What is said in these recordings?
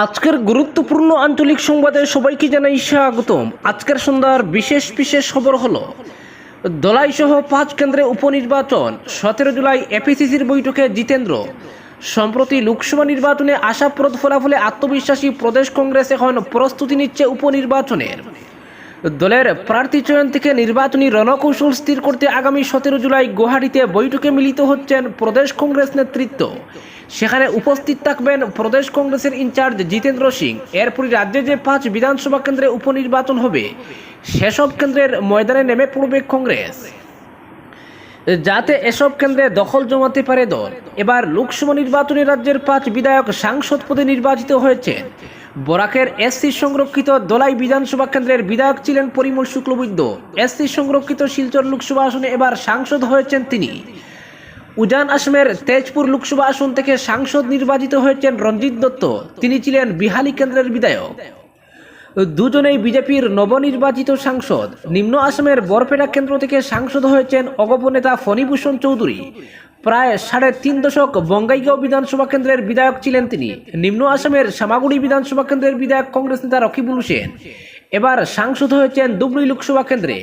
আজকের গুরুত্বপূর্ণ আঞ্চলিক সংবাদে সবাইকে জানাই স্বাগতম। আজকের সন্ধ্যার বিশেষ বিশেষ খবর হলো দলাই সহ পাঁচ কেন্দ্রে উপনির্বাচন, সতেরো জুলাই এপিসিসির বৈঠকে জিতেন্দ্র। সম্প্রতি লোকসভা নির্বাচনে আশাপ্রদ ফলাফলে আত্মবিশ্বাসী প্রদেশ কংগ্রেস এখন প্রস্তুতি নিচ্ছে উপনির্বাচনের। দলের প্রার্থী চয়ন থেকে নির্বাচনী রণকৌশল স্থির করতে আগামী সতেরো জুলাই গুয়াহাটিতে বৈঠকে মিলিত হচ্ছেন প্রদেশ কংগ্রেস নেতৃত্ব। সেখানে উপস্থিত থাকবেন প্রদেশ কংগ্রেসের ইনচার্জ জিতেন্দ্র সিং। এরপরই রাজ্যে যে পাঁচ বিধানসভা কেন্দ্রে উপনির্বাচন হবে, সেসব কেন্দ্রের ময়দানে নেমে পড়বে কংগ্রেস। যাতে এসব কেন্দ্রে দখল জমাতে পারে দল। এবার লোকসভা নির্বাচনে রাজ্যের পাঁচ বিধায়ক সাংসদ পদে নির্বাচিত হয়েছেন। বরাকের এসসি সংরক্ষিত দলাই বিধানসভা কেন্দ্রের বিধায়ক ছিলেন পরিমল শুক্লবৈদ্য। এসসি সংরক্ষিত শিলচর লোকসভা আসনে এবার সাংসদ হয়েছেন তিনি। উজান আসামের তেজপুর লোকসভা আসন থেকে সাংসদ নির্বাচিত হয়েছেন রঞ্জিত দত্ত। তিনি ছিলেন বিহালি কেন্দ্রের বিধায়ক। দুজনেই বিজেপির নবনির্বাচিত সাংসদ। নিম্ন আসামের বরপেটা কেন্দ্র থেকে সাংসদ হয়েছেন অগপনেতা ফণীভূষণ চৌধুরী। প্রায় সাড়ে তিন দশক বঙ্গাইগাঁও বিধানসভা কেন্দ্রের বিধায়ক ছিলেন তিনি। নিম্ন আসামের সামাগুড়ি বিধানসভা কেন্দ্রের বিধায়ক কংগ্রেস নেতা রকিবুল হোসেন। এবার সাংসদ হয়েছেন দুবরি লোকসভা কেন্দ্রে।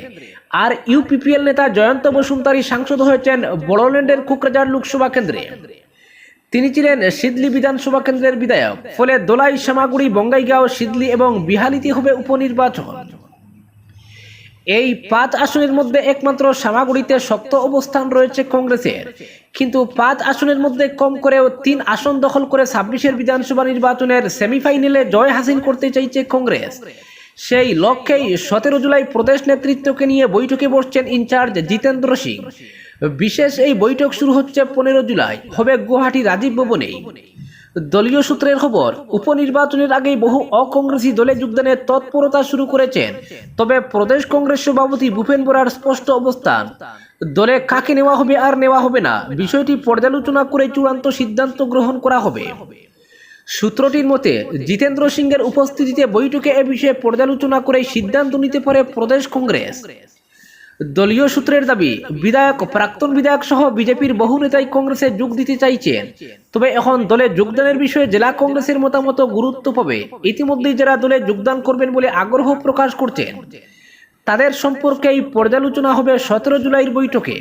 আর ইউপিপিএল নেতা জয়ন্ত বসুমতারি সাংসদ হয়েছেন বড়োল্যান্ডের কুকরাঝাড় লোকসভা কেন্দ্রে। তিনি ছিলেন সিদলি বিধানসভা কেন্দ্রের বিধায়ক, ফলে দোলাই সামাগুড়ি বঙ্গাইগাঁও, সিদলি এবং বিহালিতে হবে উপনির্বাচন। এই পাঁচ আসনের মধ্যে একমাত্র সামাগুড়িতে শক্ত অবস্থান রয়েছে কংগ্রেসের। কিন্তু পাঁচ আসনের মধ্যে কম করেও তিন আসন দখল করে ছাব্বিশের বিধানসভা নির্বাচনের সেমিফাইনালে জয় হাসিল করতে চাইছে কংগ্রেস। সেই লক্ষ্যেই সতেরো জুলাই প্রদেশ নেতৃত্বকে নিয়ে বৈঠকে বসছেন ইনচার্জ জিতেন্দ্র সিং। বিশেষ এই বৈঠক শুরু হচ্ছে পনেরো জুলাই। হবে গুয়াহাটি রাজীব ভবনেই দলীয় সূত্রের খবর, উপনির্বাচনের আগেই বহু অকংগ্রেসী দলে যোগদানের তৎপরতা শুরু করেছেন। তবে প্রদেশ কংগ্রেস সভাপতি ভূপেন বোরার স্পষ্ট অবস্থান, দলে কাকে নেওয়া হবে আর নেওয়া হবে না, বিষয়টি পর্যালোচনা করে চূড়ান্ত সিদ্ধান্ত গ্রহণ করা হবে। সূত্রটির মতে, জিতেন্দ্র সিংয়ের উপস্থিতিতে বৈঠকে এ বিষয়ে পর্যালোচনা করে সিদ্ধান্ত নিতে পারে প্রদেশ কংগ্রেস। দলীয় সূত্রের দাবি, বিধায়ক, প্রাক্তন বিধায়ক সহ বিজেপির বহু নেতাই কংগ্রেসে যোগ দিতে চাইছেন তবে এখন দলে যোগদানের বিষয়ে জেলা কংগ্রেসের মতামত গুরুত্ব পাবে। ইতিমধ্যেই যারা দলে যোগদান করবেন বলে আগ্রহ প্রকাশ করছেন। তাদের সম্পর্কে এই পর্যালোচনা হবে সতেরো জুলাইয়ের বৈঠকে।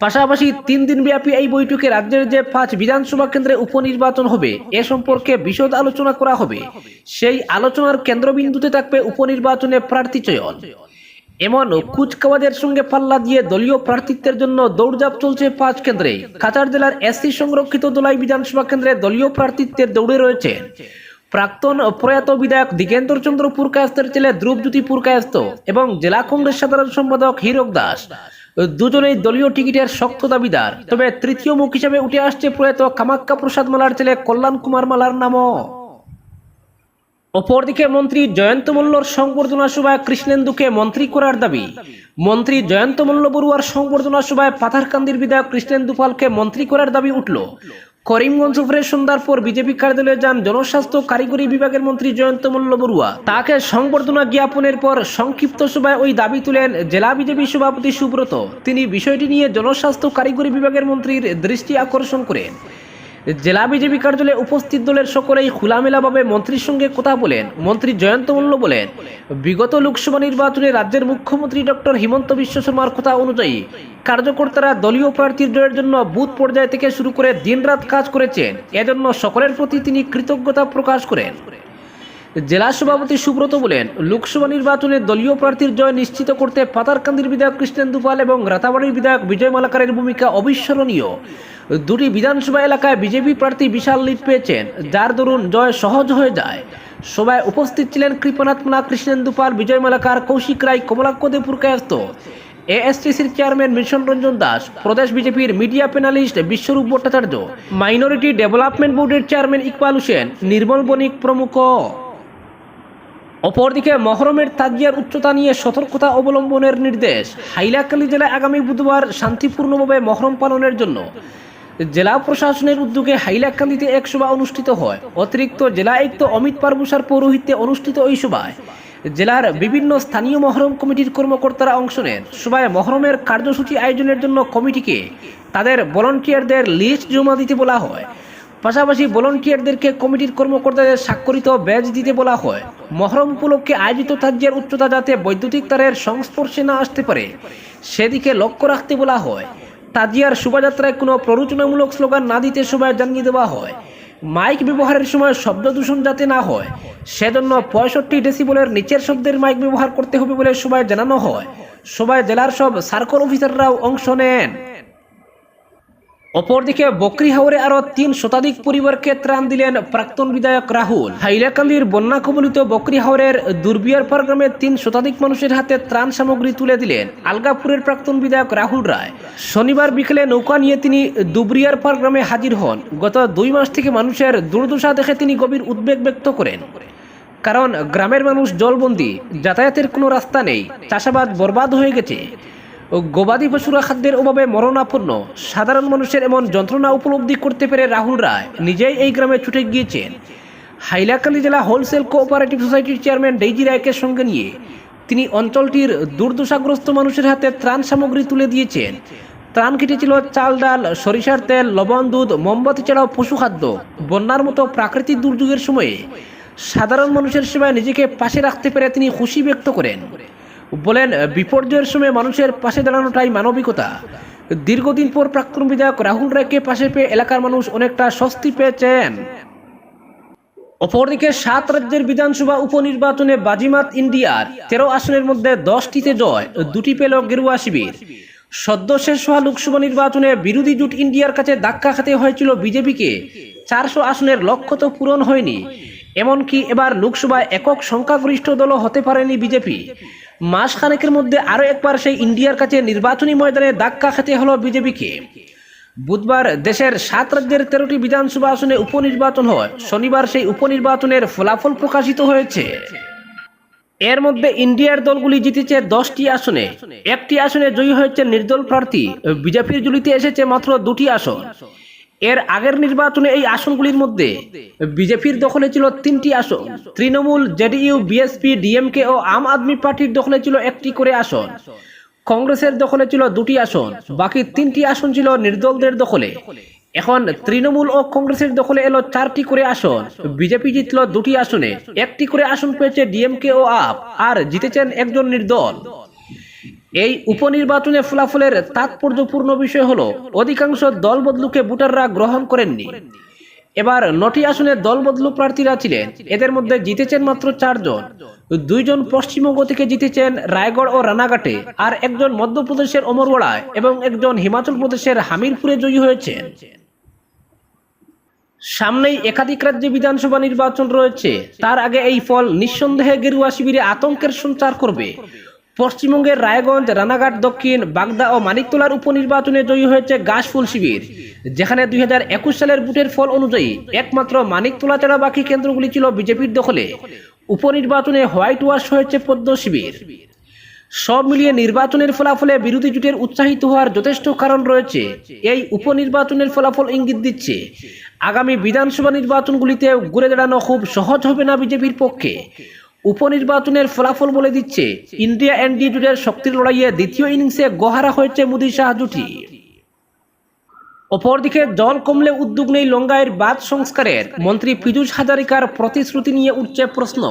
পাশাপাশি তিন দিন ব্যাপী এই বৈঠকে রাজ্যের যে পাঁচ বিধানসভা কেন্দ্রে উপনির্বাচন হবে, এ সম্পর্কে বিশদ আলোচনা করা হবে। সেই আলোচনার কেন্দ্রবিন্দুতে থাকবে উপনির্বাচনে প্রার্থী চয়ন। এমন কুচকাওয়াজের সঙ্গে পাল্লা দিয়ে দলীয় প্রার্থিত্বের জন্য দৌড়ঝাঁপ চলছে পাঁচ কেন্দ্রে। কাছাড় জেলার এসসি সংরক্ষিত দোলাই বিধানসভা কেন্দ্রে দলীয় প্রার্থিত্বের দৌড়ে রয়েছে। প্রাক্তন প্রয়াত বিধায়ক দিগেন্দ্র চন্দ্র পুরকায়স্তের ছেলে ধ্রুবজ্যোতি পুরকায়স্ত এবং জেলা কংগ্রেস সাধারণ সম্পাদক হীরক দাস। দুজনেই দলীয় টিকিটের শক্ত দাবিদার। তবে তৃতীয় মুখ হিসেবে উঠে আসছে প্রয়াত কামাক্কা প্রসাদ মালার ছেলে কল্যাণ কুমার মালার নামও। অপরদিকে মন্ত্রী জয়ন্ত মল্লর সংবর্ধনা সভায় কৃষ্ণেন্দুকে মন্ত্রী করার দাবি। মন্ত্রী জয়ন্ত মল্ল বড়ুয়ার সংবর্ধনা সভায় পাথারকান্দির বিধায়ক কৃষ্ণেন্দু পালকে মন্ত্রী করার দাবি উঠল। করিমগঞ্জ সন্ধ্যার পর বিজেপি কার্যালয়ে যান জনস্বাস্থ্য কারিগরি বিভাগের মন্ত্রী জয়ন্ত মল্ল বড়ুয়া। তাকে সংবর্ধনা জ্ঞাপনের পর সংক্ষিপ্ত সভায় ওই দাবি তুলেন জেলা বিজেপি সভাপতি সুব্রত। তিনি বিষয়টি নিয়ে জনস্বাস্থ্য কারিগরি বিভাগের মন্ত্রীর দৃষ্টি আকর্ষণ করেন। জেলা বিজেপি কার্যালয়ে উপস্থিত দলের সকলেই খোলামেলাভাবে মন্ত্রীর সঙ্গে কথা বলেন। মন্ত্রী জয়ন্ত মল্ল বলেন, বিগত লোকসভা নির্বাচনে রাজ্যের মুখ্যমন্ত্রী ডক্টর হিমন্ত বিশ্ব শর্মার কথা অনুযায়ী কার্যকর্তারা দলীয় প্রার্থীর জয়ের জন্য বুথ পর্যায় থেকে শুরু করে দিনরাত কাজ করেছেন। এজন্য সকলের প্রতি তিনি কৃতজ্ঞতা প্রকাশ করেন। জেলা সভাপতি সুব্রত বলেন, লোকসভা নির্বাচনে দলীয় প্রার্থীর জয় নিশ্চিত করতে পাতারকান্দির বিধায়ক কৃষ্ণেন্দু পাল এবং রাতাবাড়ির বিধায়ক বিজয় মালাকারের ভূমিকা অবিস্মরণীয়। দুটি বিধানসভা এলাকায় বিজেপি প্রার্থী বিশাল লিড পেয়েছেন, যার দরুন জয় সহজ হয়ে যায়। সভায় উপস্থিত ছিলেন কৃপনাথ মালা, কৃষ্ণেন্দু বিজয় মালাকার, কৌশিক রায়, কমলাক্ষ দেবপুর কায়স্ত এএসটিসির চেয়ারম্যান মিশন রঞ্জন দাস, প্রদেশ বিজেপির media panelist Biswarup Bhattacharya, minority development বোর্ডের চেয়ারম্যান ইকবাল হোসেন, নির্মল বণিক প্রমুখ। অপরদিকে মহরমের তাজিয়ার উচ্চতা নিয়ে সতর্কতা অবলম্বনের নির্দেশ হাইলাকান্দি জেলায় আগামী বুধবার শান্তিপূর্ণভাবে মহরম পালনের জন্য জেলা প্রশাসনের উদ্যোগে হাইলাকান্দিতে এক সভা অনুষ্ঠিত হয়। অতিরিক্ত জেলা আয়ুক্ত অমিত পারভূষার পৌরোহিত্যে অনুষ্ঠিত ওই সভায় জেলার বিভিন্ন স্থানীয় মহরম কমিটির কর্মকর্তারা অংশ নেন। সভায় মহরমের কার্যসূচি আয়োজনের জন্য কমিটিকে তাদের ভলান্টিয়ারদের লিস্ট জমা দিতে বলা হয়। পাশাপাশি ভলান্টিয়ারদেরকে কমিটির কর্মকর্তাদের স্বাক্ষরিত ব্যাজ দিতে বলা হয়। মহরম উপলক্ষে আয়োজিত তাজ্যের উচ্চতা যাতে বৈদ্যুতিক তারের সংস্পর্শে না আসতে পারে, সেদিকে লক্ষ্য রাখতে বলা হয়। তাজিয়ার শোভাযাত্রায় কোনো প্ররোচনামূলক স্লোগান না দিতে সবাই জানিয়ে দেওয়া হয়। মাইক ব্যবহারের সময় শব্দ দূষণ যাতে না হয়, সেজন্য পঁয়ষট্টি ডেসিবলের নিচের শব্দের মাইক ব্যবহার করতে হবে বলে সবাই জানানো হয়। সবাই জেলার সব সার্কল অফিসাররাও অংশ নেন। অপরদিকে বকরি হাওরে আরও তিন শতাধিক পরিবারকে ত্রাণ দিলেন প্রাক্তন বিধায়ক রাহুল। হাইলাকান্দির বন্যা কবলিত বকরি হাওরের দুর্বিয়ারপার গ্রামের তিন শতাধিক মানুষের হাতে ত্রাণ সামগ্রী তুলে দিলেন আলগাপুরের প্রাক্তন বিধায়ক রাহুল রায়। শনিবার বিকেলে নৌকা নিয়ে তিনি দুবরিয়ারপার গ্রামে হাজির হন। গত দুই মাস থেকে মানুষের দুর্দশা দেখে তিনি গভীর উদ্বেগ ব্যক্ত করেন। কারণ গ্রামের মানুষ জলবন্দি, যাতায়াতের কোনো রাস্তা নেই, চাষাবাদ বরবাদ হয়ে গেছে। গবাদি পশুরা খাদ্যের অভাবে মরণাপন্ন। সাধারণ মানুষের এমন যন্ত্রণা উপলব্ধি করতে পেরে রাহুল রায় নিজেই এই গ্রামে ছুটে গিয়েছেন। হাইলাকান্দি জেলা হোলসেল কোঅপারেটিভ সোসাইটির চেয়ারম্যান ডেইজি রায়কে সঙ্গে নিয়ে তিনি অঞ্চলটির দুর্দশাগ্রস্ত মানুষের হাতে ত্রাণ সামগ্রী তুলে দিয়েছেন। ত্রাণ কিটে ছিল চাল ডাল, সরিষার তেল, লবণ দুধ, মোমবাতি ছাড়াও পশুখাদ্য বন্যার মতো প্রাকৃতিক দুর্যোগের সময়ে সাধারণ মানুষের সেবায় নিজেকে পাশে রাখতে পেরে তিনি খুশি ব্যক্ত করেন। বলেন বিপর্যয়ের সময় মানুষের পাশে দাঁড়ানোটাই মানবিকতা। দীর্ঘদিন পর প্রাক্তন বিধায়ক রাহুল রায়কে পাশে পেয়ে এলাকার মানুষ অনেকটা স্বস্তি পেয়েছেন। অপরদিকে সাত রাজ্যের বিধানসভা উপনির্বাচনে বাজিমাত ইন্ডিয়ার তেরো আসনের মধ্যে দশটিতে জয়, দুটি পেল গেরুয়া শিবির। সদ্য শেষ হওয়া লোকসভা নির্বাচনে বিরোধী জোট ইন্ডিয়ার কাছে ধাক্কা খেতে হয়েছিল বিজেপিকে। চারশো আসনের লক্ষ্য তো পূরণ হয়নি। এমনকি এবার লোকসভায় একক সংখ্যাগরিষ্ঠ দলও হতে পারেনি বিজেপি। মাস খানেকের মধ্যে আরও একবার সেই ইন্ডিয়ার কাছে নির্বাচনী ময়দানে ধাক্কা খেতে হলো বিজেপিকে। বুধবার দেশের সাত রাজ্যের তেরোটি বিধানসভা আসনে উপনির্বাচন হয় শনিবার সেই উপনির্বাচনের ফলাফল প্রকাশিত হয়েছে। এর মধ্যে ইন্ডিয়ার দলগুলি জিতেছে দশটি আসনে। একটি আসনে জয়ী হয়েছে নির্দল প্রার্থী। বিজেপির জুলিতে এসেছে মাত্র দুটি আসন। এর আগের নির্বাচনে এই আসনগুলির মধ্যে বিজেপির দখলে ছিল তিনটি আসন। তৃণমূল, জেডিইউ, বিএসপি, ডিএমকে ও আম আদমি পার্টির দখলে ছিল একটি করে আসন। কংগ্রেসের দখলে ছিল দুটি আসন। বাকি তিনটি আসন ছিল নির্দলদের দখলে। এখন তৃণমূল ও কংগ্রেসের দখলে এলো চারটি করে আসন। বিজেপি জিতল দুটি আসনে। একটি করে আসন পেয়েছে ডিএমকে ও আপ। আর জিতেছেন একজন নির্দল। এই উপনির্বাচনে ফলাফলের তাৎপর্যপূর্ণ বিষয় হলো, অধিকাংশ দল বদলুকে ভোটাররা গ্রহণ করেননি। এবার নটি আসনে দল বদলু প্রার্থীরা ছিলেন। এদের মধ্যে জিতেছেন মাত্র চারজন। দুইজন পশ্চিমবঙ্গ থেকে জিতেছেন রায়গড় ও রানাঘাটে, আর একজন মধ্যপ্রদেশের অমরওয়াড়ায় এবং একজন হিমাচল প্রদেশের হামিরপুরে জয়ী হয়েছেন। সামনেই একাধিক রাজ্যে বিধানসভা নির্বাচন রয়েছে। তার আগে এই ফল নিঃসন্দেহে গেরুয়া শিবিরে আতঙ্কের সঞ্চার করবে। পশ্চিমবঙ্গের রায়গঞ্জ, রানাঘাট, দক্ষিণ, বাগদা ও মানিকতলার উপনির্বাচনে জয়ী হয়েছে গাছফুল শিবির, যেখানে দু হাজার একুশ সালের বুথের ফল অনুযায়ী একমাত্র মানিকতলা ছাড়া বাকি কেন্দ্রগুলি ছিল বিজেপির দখলে। উপনির্বাচনে হোয়াইট ওয়াশ হয়েছে পদ্ম শিবির। সব মিলিয়ে নির্বাচনের ফলাফলে বিরোধী জোটের উৎসাহিত হওয়ার যথেষ্ট কারণ রয়েছে। এই উপনির্বাচনের ফলাফল ইঙ্গিত দিচ্ছে, আগামী বিধানসভা নির্বাচনগুলিতে ঘুরে দাঁড়ানো খুব সহজ হবে না বিজেপির পক্ষে। উপনির্বাচনের ফলাফল বলে দিচ্ছে, ইন্ডিয়া এনডি জোটের শক্তির লড়াইয়ে দ্বিতীয় ইনিংসে গহারা হয়েছে মোদী শাহ জুটি। অপরদিকে জল কমলে উদ্যোগ নেই লঙ্গাইয়ের বাঁধ সংস্কারের। মন্ত্রী পীযূষ হাজারিকার প্রতিশ্রুতি নিয়ে উঠছে প্রশ্ন।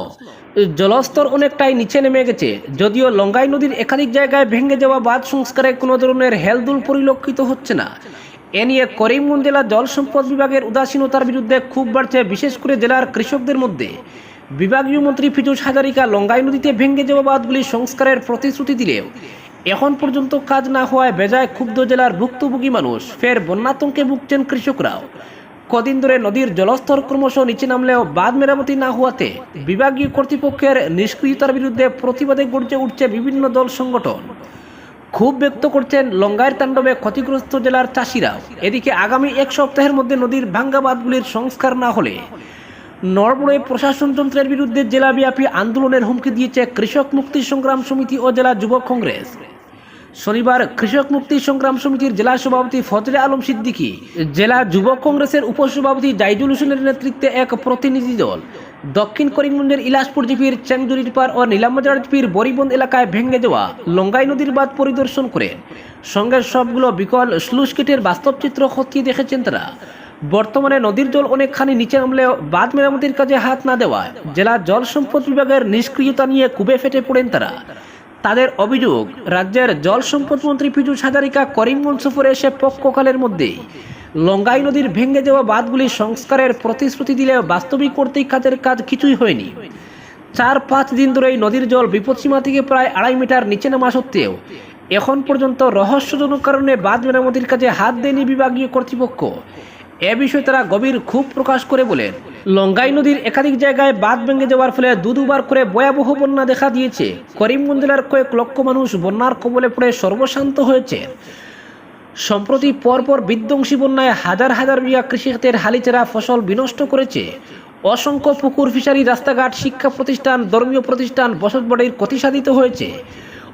জলস্তর অনেকটাই নিচে নেমে গেছে, যদিও লঙ্গাই নদীর একাধিক জায়গায় ভেঙে যাওয়া বাঁধ সংস্কারে কোনো ধরনের হেলদুল পরিলক্ষিত হচ্ছে না। এ নিয়ে করিমগঞ্জ জেলা জল সম্পদ বিভাগের উদাসীনতার বিরুদ্ধে খুব বাড়ছে, বিশেষ করে জেলার কৃষকদের মধ্যে। বিভাগীয় মন্ত্রী পীযূষ হাজারিকা লঙ্গাই নদীতে ভেঙে যাওয়া বাঁধগুলি সংস্কারের প্রতিশ্রুতি দিলেও এখন পর্যন্ত কাজ না হওয়ায় বেজায় ক্ষুব্ধ জেলার ভুক্তভোগী মানুষ। ফের বন্যাতঙ্কে ভুগছেন কৃষকরাও। কদিন ধরে নদীর জলস্তর ক্রমশ নিচে নামলেও বাঁধ মেরামতি না হওয়াতে বিভাগীয় কর্তৃপক্ষের নিষ্ক্রিয়তার বিরুদ্ধে প্রতিবাদে গড়ছে উঠছে বিভিন্ন দল সংগঠন। ক্ষোভ ব্যক্ত করছেন লঙ্গাইয়ের তাণ্ডবে ক্ষতিগ্রস্ত জেলার চাষিরাও। এদিকে আগামী এক সপ্তাহের মধ্যে নদীর ভাঙ্গা বাঁধগুলির সংস্কার না হলে নড়বড়ে প্রশাসন যন্ত্রের বিরুদ্ধে জেলাব্যাপী আন্দোলনের হুমকি দিয়েছে কৃষক মুক্তি সংগ্রাম সমিতি ও জেলা যুব কংগ্রেস। শনিবার কৃষক মুক্তি সংগ্রাম সমিতির জেলা সভাপতি ফজলে আলম সিদ্দিকী, জেলা যুব কংগ্রেসের উপসভাপতি জাইদুল হোসেনের নেতৃত্বে এক প্রতিনিধি দল, দক্ষিণ করিমগঞ্জের ইলাসপুর জিপির চ্যাংজুরির পার ও নীলামবাজার জিপির বরিবন্দ এলাকায় ভেঙে যাওয়া লঙ্গাই নদীর বাঁধ পরিদর্শন করে। সঙ্গে সবগুলো বিকল স্লুস গেটের বাস্তব চিত্র খতিয়ে দেখেছেন তারা। বর্তমানে নদীর জল অনেকখানি নিচে নামলেও বাঁধ মেরামতির কাজে হাত না দেওয়ায় জেলা জল সম্পদ বিভাগের নিষ্ক্রিয়তা নিয়ে কুবে ফেটে পড়েন তারা। তাদের অভিযোগ, রাজ্যের জল সম্পদ মন্ত্রী পীযূষ হাজারিকা করিমগঞ্জ সফরে এসে পক্ষকালের মধ্যেই লঙ্গাই নদীর ভেঙে যাওয়া বাঁধগুলি সংস্কারের প্রতিশ্রুতি দিলেও বাস্তবিক কর্তৃক কাজের কাজ কিছুই হয়নি। চার পাঁচ দিন ধরে এই নদীর জল বিপদসীমা থেকে প্রায় আড়াই মিটার নিচে নামা সত্ত্বেও এখন পর্যন্ত রহস্যজনক কারণে বাঁধ মেরামতির কাজে হাত দেয়নি বিভাগীয় কর্তৃপক্ষ। এ বিষয়ে তারা গভীর ক্ষোভ প্রকাশ করে বলেন লঙ্গাই নদীর একাধিক জায়গায় বাঁধ ভেঙে যাওয়ার ফলে দু দুবার করে ভয়াবহ বন্যা দেখা দিয়েছে। করিমগঞ্জ জেলার কয়েক লক্ষ মানুষ বন্যার কবলে পড়ে সর্বশান্ত হয়েছে। সম্প্রতি পরপর বিধ্বংসী বন্যায় হাজার হাজার বিঘা কৃষিখাতের হালিচেরা ফসল বিনষ্ট করেছে। অসংখ্য পুকুর, ফিশারি, রাস্তাঘাট, শিক্ষা প্রতিষ্ঠান, ধর্মীয় প্রতিষ্ঠান, বসতবাড়ির ক্ষতিসাধিত হয়েছে।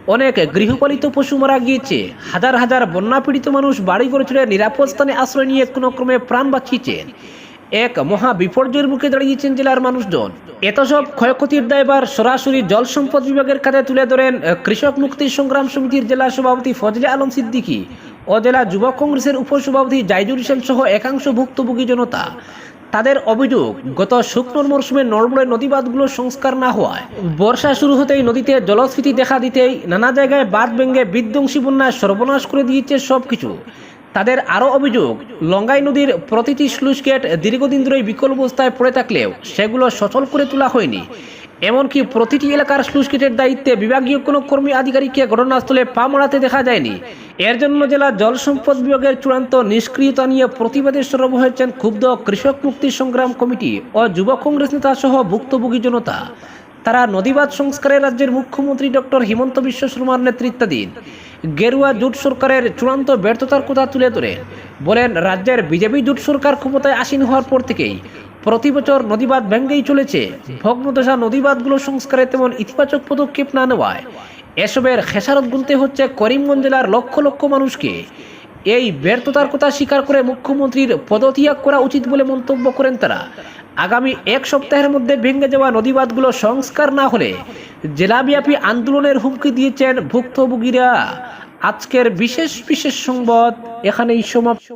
অনেক গৃহপালিত পশু মারা গিয়েছে। হাজার হাজার বন্যা পীড়িত মানুষ বাড়ি করে ছেড়ে নিরাপদ স্থানে আশ্রয় নিয়ে কোনো ক্রমে প্রাণ বাঁচিয়েছেন এক মহা বিপর্যয়ের মুখে দাঁড়িয়েছেন জেলার মানুষজন। এত সব ক্ষয়ক্ষতির দায়বার সরাসরি জল সম্পদ বিভাগের কাছে তুলে ধরেন কৃষক মুক্তি সংগ্রাম সমিতির জেলা সভাপতি ফজলে আলম সিদ্দিকী। ও জেলা যুব কংগ্রেসের উপসভাপতি জাইজুল হোসেন সহ একাংশ ভুক্তভোগী জনতা। তাদের অভিযোগ, গত শুকনো মরশুমে নড়বড়ে নদীবাঁধগুলো সংস্কার না হওয়ায় বর্ষা শুরু হতেই নদীতে জলস্ফীতি দেখা দিতেই নানা জায়গায় বাঁধ ভেঙে বিধ্বংসী বন্যায় সর্বনাশ করে দিয়েছে সব কিছু তাদের আরও অভিযোগ, লঙ্গাই নদীর প্রতিটি স্লুস গেট দীর্ঘদিন ধরেই বিকল অবস্থায় পড়ে থাকলেও সেগুলো সচল করে তোলা হয়নি। এমনকি প্রতিটি এলাকার গেটের দায়িত্বে বিভাগীয় কোনো কর্মী আধিকারিককে ঘটনাস্থলে পা মারাতে দেখা যায়নি। এর জন্য জেলা জল সম্পদ বিভাগের চূড়ান্ত নিষ্ক্রিয়তা নিয়ে প্রতিবাদে সরব হয়েছেন ক্ষুব্ধ কৃষক মুক্তি সংগ্রাম কমিটি ও যুব কংগ্রেস নেতা সহ ভুক্তভোগী জনতা। তারা নদীবাদ সংস্কারে রাজ্যের মুখ্যমন্ত্রী ডক্টর হিমন্ত বিশ্ব শর্মার নেতৃত্বাধীন গেরুয়া জোট সরকারের চূড়ান্ত ব্যর্থতার কথা তুলে ধরে। বলেন, রাজ্যের বিজেপি জোট সরকার ক্ষমতায় আসীন হওয়ার পর থেকেই প্রতি বছর নদীবাদ ভেঙ্গেই চলেছে। ভগ্নদশা নদীবাদগুলো সংস্কারে তেমন ইতিবাচক পদক্ষেপ না নেওয়ায়। এসবের খেসারত গুনতে হচ্ছে করিমগঞ্জ জেলার লক্ষ লক্ষ মানুষকে। এই ব্যর্থতার কথা স্বীকার করে মুখ্যমন্ত্রীর পদত্যাগ করা উচিত বলে মন্তব্য করেন তারা। আগামী এক সপ্তাহের মধ্যে ভেঙে যাওয়া নদীবাদগুলো সংস্কার না হলে জেলাব্যাপী আন্দোলনের হুমকি দিয়েছেন ভুক্তভোগীরা। আজকের বিশেষ বিশেষ সংবাদ এখানেই সমাপ্ত।